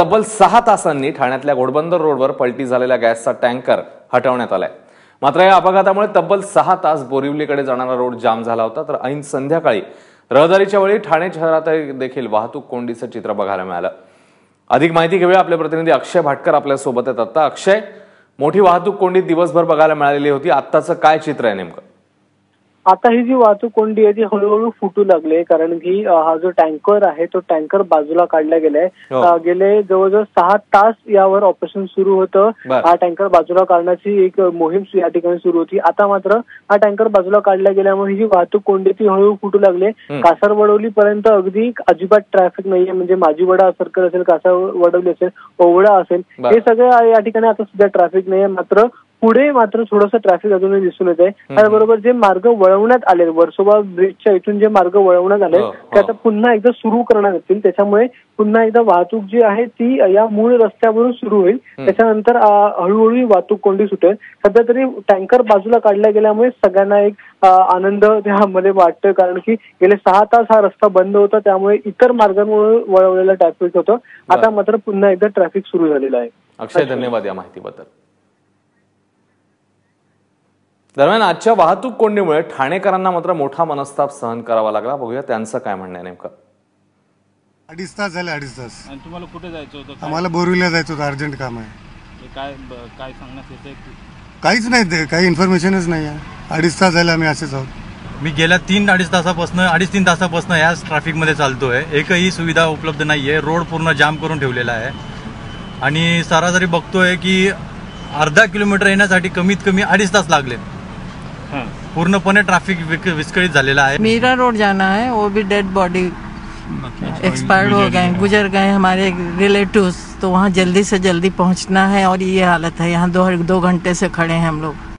तब्बल सहा तासांनी ठाण्यातल्या घोडबंदर रोडवर पलटी झालेल्या गॅसचा टँकर हटवण्यात आलाय. मात्र या अपघातामुळे तब्बल सहा तास बोरिवलीकडे जाणारा रोड जाम झाला होता तर ऐन संध्याकाळी रहदारीच्या वेळी ठाणे शहरात देखील वाहतूक कोंडीचं चित्र बघायला मिळालं. अधिक माहिती घेऊया आपले प्रतिनिधी अक्षय भाटकर आपल्यासोबत आहेत आता. अक्षय मोठी वाहतूक कोंडी दिवसभर बघायला मिळालेली होती. आत्ताचं काय चित्र आहे नेमकं? आता ही जी वाहतूक कोंडी आहे ती हळूहळू फुटू लागली कारण की हा जो टँकर आहे तो टँकर बाजूला काढला गेलाय हो. गेले जवळजवळ सहा तास यावर ऑपरेशन सुरू होतं. हा टँकर बाजूला काढण्याची एक मोहीम या ठिकाणी सुरू होती आता मात्र हा टँकर बाजूला काढला गेल्यामुळे ही जी वाहतूक कोंडी ती हळूहळू फुटू लागली हम्म. कासार वडवली पर्यंत अगदी अजिबात ट्रॅफिक नाहीये म्हणजे माझी वडा सर्कल असेल कासार वडवली असेल ओवडा असेल. हे सगळं या ठिकाणी आता सध्या ट्रॅफिक नाहीये मात्र पुढे मात्र थोडंसं ट्रॅफिक अजूनही दिसून येत आहे त्याचबरोबर जे मार्ग वळवण्यात आले वर्सोवा ब्रिजच्या इथून जे मार्ग वळवण्यात आले हो, हो. ते आता पुन्हा एकदा सुरू करण्यात येतील. त्याच्यामुळे पुन्हा एकदा वाहतूक जी आहे ती या मूळ रस्त्यावरून सुरू होईल. त्याच्यानंतर हळूहळू ही वाहतूक कोंडी सुटेल. सध्या तरी टँकर बाजूला काढला गेल्यामुळे सगळ्यांना एक आनंद त्यामध्ये वाटतोय. कारण की गेले सहा तास हा रस्ता बंद होता. त्यामुळे इतर मार्गांमुळे वळवलेलं ट्रॅफिक होतं. आता मात्र पुन्हा एकदा ट्रॅफिक सुरू झालेलं आहे. अक्षय धन्यवाद या माहितीबद्दल. दरम्यान आजच्या वाहतूक कोंडीमुळे ठाणेकरांना मात्र मोठा मनस्ताप सहन करावा लागला. बघूया त्यांचं काय म्हणणं आहे नेमकं. अडीच तास झाले अडीच तास. आणि तुम्हाला कुठे जायचं होतं? काय आम्हाला बोरिवलीला जायचं होतं अर्जंट काम आहे. हे काय ब- काय सांगण्यात येते काहीच नाही ते काही इन्फॉर्मेशनच नाही आहे. अडीच तास झाले आम्ही असेच आहोत. मी गेल्या तीन अडीच तासापासून अडीच तीन तासापासून याच ट्रॅफिकमध्ये चालतोय. एकही सुविधा उपलब्ध नाहीये. रोड पूर्ण जाम करून ठेवलेला आहे. आणि सरासरी बघतोय की अर्धा किलोमीटर येण्यासाठी कमीत कमी अडीच तास लागले. पूर्णपणे ट्राफिक विस्कृत है झालेला आहे. मीरा रोड जाना है वो भी डेड बॉडी एक्सपायर्ड हो गए गुजर गए हमारे रिलेटिव्स तो वहाँ जल्दी से जल्दी पहुँचना है और ये हालत है. यहाँ दो दो घंटे से खड़े हैं हम लोग.